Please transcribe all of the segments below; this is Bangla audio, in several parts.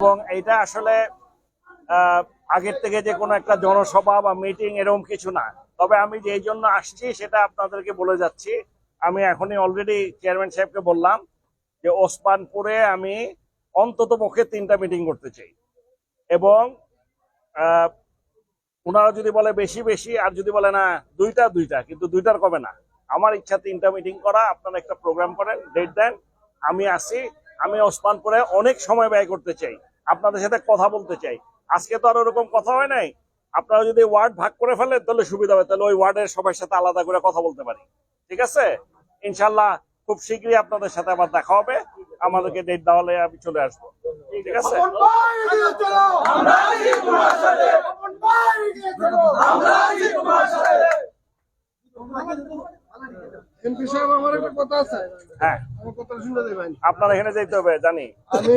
এবং এইটা আসলে আগের থেকে যে কোনো একটা জনসভা বা মিটিং এরকম কিছু না। তবে আমি যে জন্য আসছি সেটা আপনাদেরকে বলে যাচ্ছি। আমি এখনই অলরেডি চেয়ারম্যান সাহেবকে বললাম যে ওসমানপুরে আমি অন্তত পক্ষে তিনটা মিটিং করতে চাই। এবং ওনারা যদি বলে বেশি বেশি, আর যদি বলে না দুইটা দুইটা, কিন্তু দুইটার কবে না? আমার ইচ্ছা তিনটা মিটিং করা, আপনারা একটা প্রোগ্রাম করেন ডেট দেন, আমি আসি। আমি ওসমানপুরে অনেক সময় ব্যয় করতে চাই। আপনাদের সাথে কথা বলতে চাই। আজকে তো আর ওরকম কথা হয় নাই। আপনারা যদি ওয়ার্ড ভাগ করে ফেলেন তাহলে সুবিধা হবে। তাহলে ওই ওয়ার্ডের সবার সাথে আলাদা করে কথা বলতে পারি। ঠিক আছে? ইনশাল্লাহ খুব শীঘ্রই আপনাদের সাথে আবার দেখা হবে। আমাদেরকে ডেট দেওয়া হলে আমি চলে আসব। ঠিক আছে? আমার একটা কথা আছে। হ্যাঁ। আমার কথা শুনে দেবেন। আপনার এখানে যেতে হবে জানি। আমি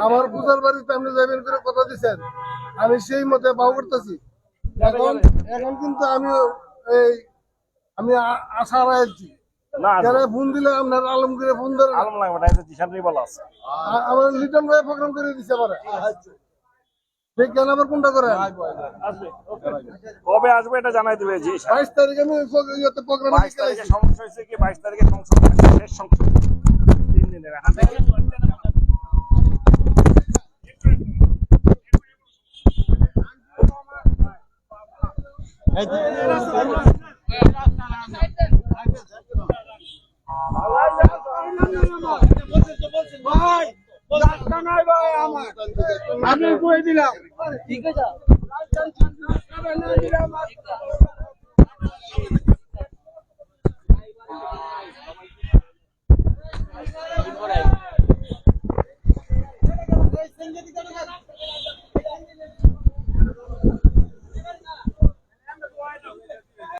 আমার পূজার বাড়িতে আপনি যাবেন করে কথা দিচ্ছেন আমি সেই মতে বাউ করতেছি। এখন এখন কিন্তু আমি এই আমি আশা রাখছি। ফোন দিলে আপনার আলমগীরে ফোন ধরে আলম লাগবে না এই জিশান রিবাল আছে। আমার লিটন ভাই প্রোগ্রাম করে দিছে আমার ঠিক কেন আবার কোনটা করেন কবে আসবে এটা জানাই দিবে জি স্যার। বাইশ তারিখে আমি ইয়েতে বাইশ তারিখে সমস্যা হয়েছে কি? বাইশ তারিখে সংসদ শেষ সংসদ তিন দিনের এখন বই দিলাম ঠিক দিলাম?